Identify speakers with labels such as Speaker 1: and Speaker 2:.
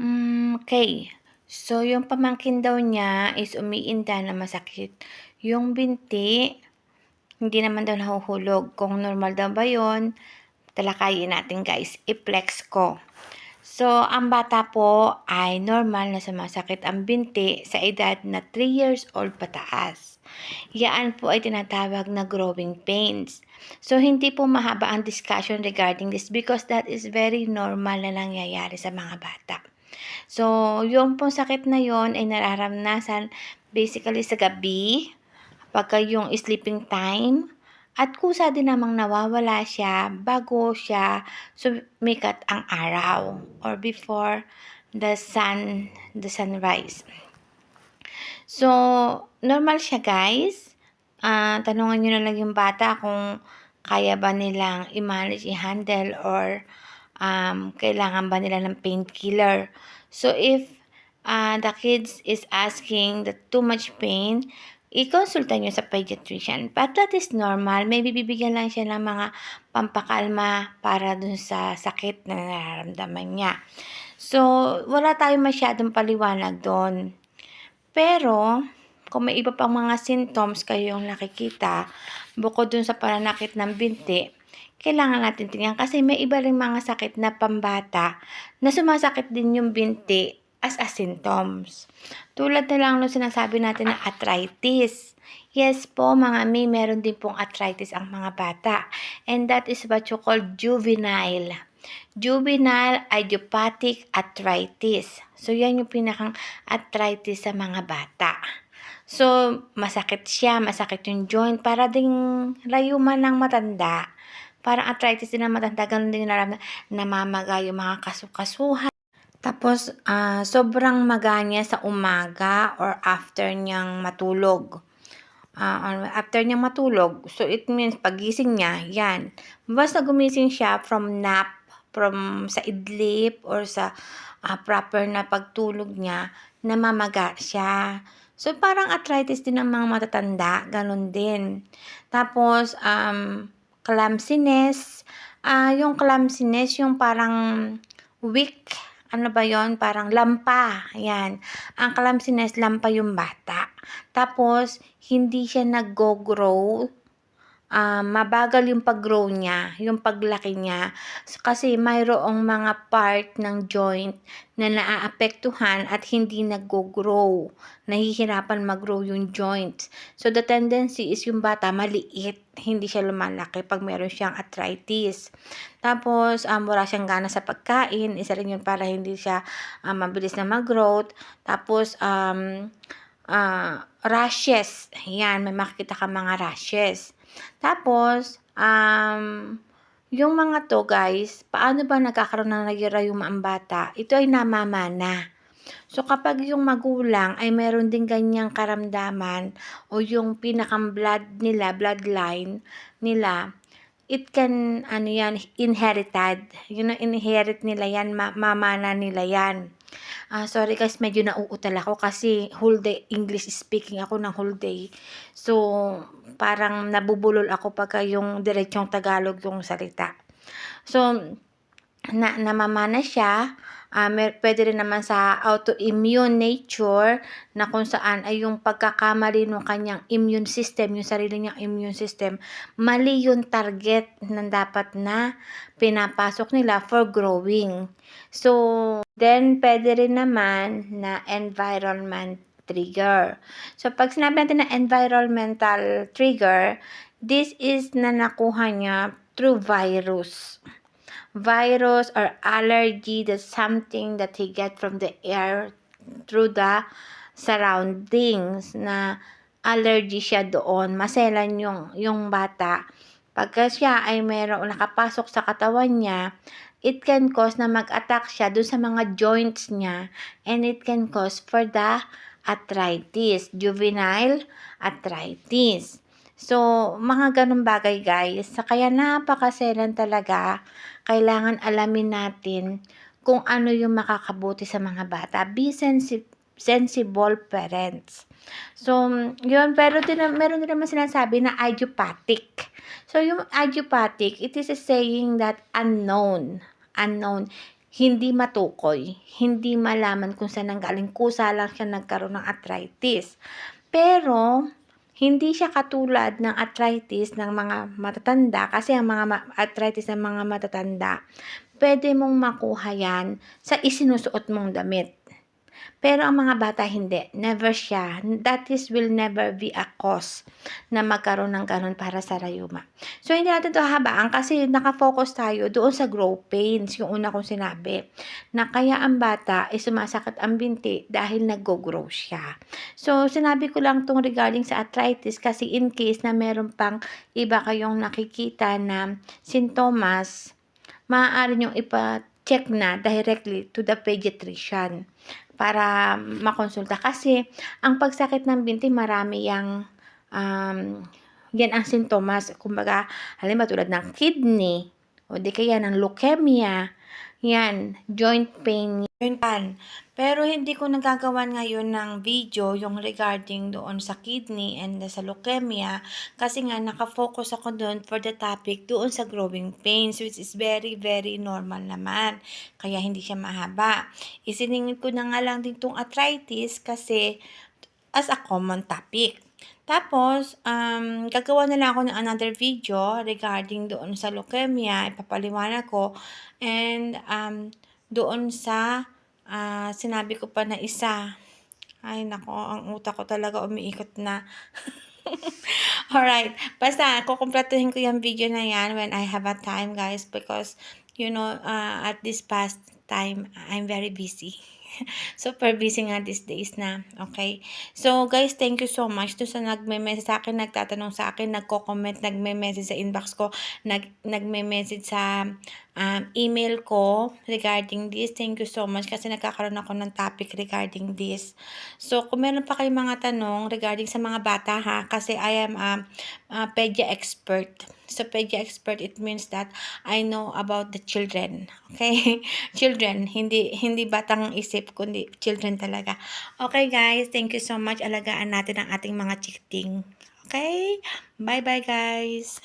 Speaker 1: Hmm, okey. So, yung pamangkin daw niya is umiinda na masakit yung binti, hindi naman daw nahuhulog. Kung normal daw ba yun, talakayin natin guys, i-flex ko. So, ang bata po ay normal na sumasakit ang binti sa edad na 3 years old pataas. Yan po ay tinatawag na growing pains. So, hindi po mahaba ang discussion regarding this because that is very normal na nangyayari sa mga bata. So, yung pong sakit na yon ay nararamdasan basically sa gabi, pagka yung sleeping time, at kusa din namang nawawala siya bago siya sumikat ang araw or before the sun, the sunrise. So, normal siya guys. Ah, tanungan niyo na lang yung bata kung kaya ba nilang i-manage, i-handle or um, kailangan ba nila ng painkiller. So, if uh, the kids is asking that too much pain, i-consulta nyo sa pediatrician. But that is normal. Maybe bibigyan lang siya ng mga pampakalma para dun sa sakit na nararamdaman niya. So, wala tayong masyadong paliwanag doon. Pero, kung may iba pang mga symptoms kayong nakikita, bukod dun sa pananakit ng binti, kailangan natin tingnan kasi may iba ring mga sakit na pambata na sumasakit din yung binti as a symptoms. Tulad na lang nung sinasabi natin na arthritis. Yes po, mga may meron din pong arthritis ang mga bata. And that is what you call juvenile. Juvenile idiopathic arthritis. So, yan yung pinakang arthritis sa mga bata. So, masakit siya, masakit yung joint, para ding rayuman ng matanda parang arthritis din ng matanda, ganun din yung nararamdaman, namamaga yung mga kasukasuhan. Tapos, uh, sobrang maganya sa umaga or after niyang matulog. Uh, after niyang matulog, so it means pagising niya, yan. Basta gumising siya from nap, from sa idlip or sa uh, proper na pagtulog niya, namamaga siya. So, parang arthritis din ng mga matatanda, ganun din. Tapos, um, clumsiness. Ah, yung clumsiness, yung parang weak, ano ba yon Parang lampa. Ayan. Ang clumsiness, lampa yung bata. Tapos, hindi siya nag-grow uh, mabagal yung pag-grow niya, yung paglaki niya. Kasi mayroong mga part ng joint na naaapektuhan at hindi nag-grow. Nahihirapan mag-grow yung joints. So, the tendency is yung bata maliit, hindi siya lumalaki pag meron siyang arthritis. Tapos, um, wala siyang gana sa pagkain. Isa rin yun para hindi siya um, mabilis na mag-growth. Tapos, um, uh, rashes. Yan, may makikita ka mga rashes. Tapos, um, yung mga to guys, paano ba nagkakaroon ng nagirayuma ang bata? Ito ay namamana. So, kapag yung magulang ay meron din ganyang karamdaman o yung pinakang blood nila, bloodline nila, it can, ano yan, inherited. Yun ang inherit nila yan, ma- mamana nila yan. Ah, sorry guys, medyo nauutal ako kasi whole day English speaking ako ng whole day. So, parang nabubulol ako pagka yung diretsong Tagalog yung salita. So, na namamana siya. Uh, mer- pwede rin naman sa autoimmune nature na kung saan ay yung pagkakamali ng kanyang immune system, yung sarili niyang immune system, mali yung target na dapat na pinapasok nila for growing. So, then pwede rin naman na environment trigger. So, pag sinabi natin na environmental trigger, this is na nakuha niya through virus virus or allergy that's something that he get from the air through the surroundings na allergy siya doon. Maselan yung yung bata. Pagka siya ay merong nakapasok sa katawan niya it can cause na mag-attack siya doon sa mga joints niya and it can cause for the arthritis juvenile arthritis So, mga ganun bagay guys. Kaya napakaselan talaga. Kailangan alamin natin kung ano yung makakabuti sa mga bata. Be sensi- sensible parents. So, yun. Pero din, meron din naman sinasabi na idiopathic. So, yung idiopathic, it is a saying that unknown. Unknown. hindi matukoy, hindi malaman kung saan nanggaling, kusa lang siya nagkaroon ng arthritis. Pero, hindi siya katulad ng arthritis ng mga matatanda kasi ang mga arthritis ng mga matatanda, pwede mong makuha yan sa isinusuot mong damit. Pero ang mga bata hindi, never siya. That is will never be a cause na magkaroon ng ganun para sa rayuma. So hindi natin to habaan kasi nakafocus tayo doon sa growth pains, yung una kong sinabi. Na kaya ang bata ay sumasakit ang binti dahil nag-grow siya. So sinabi ko lang tong regarding sa arthritis kasi in case na meron pang iba kayong nakikita na sintomas, maaari nyo ipa-check na directly to the pediatrician para makonsulta. Kasi, ang pagsakit ng binti, marami yang, um, yan ang sintomas. Kumbaga, halimbawa tulad ng kidney, o di kaya ng leukemia, yan, joint pain, joint pain. Pero hindi ko nagagawan ngayon ng video yung regarding doon sa kidney and sa leukemia kasi nga nakafocus ako doon for the topic doon sa growing pains which is very very normal naman. Kaya hindi siya mahaba. Isiningin ko na nga lang din tong arthritis kasi as a common topic. Tapos, um, gagawa na lang ako ng another video regarding doon sa leukemia. Ipapaliwanag ko. And um, doon sa ah, sinabi ko pa na isa. Ay, nako, ang utak ko talaga umiikot na. Alright. Basta, kukumplatuhin ko yung video na yan when I have a time, guys. Because, you know, uh, at this past time, I'm very busy. Super busy nga these days na. Okay? So, guys, thank you so much. To sa nagme-message sa akin, nagtatanong sa akin, nagko-comment, nagme-message sa inbox ko, nag nagme-message sa um, email ko regarding this. Thank you so much kasi nagkakaroon ako ng topic regarding this. So, kung meron pa kayong mga tanong regarding sa mga bata ha, kasi I am a, a pedia expert. So, pedia expert, it means that I know about the children. Okay? children, hindi hindi batang isip, kundi children talaga. Okay, guys. Thank you so much. Alagaan natin ang ating mga chikiting. Okay? Bye-bye, guys.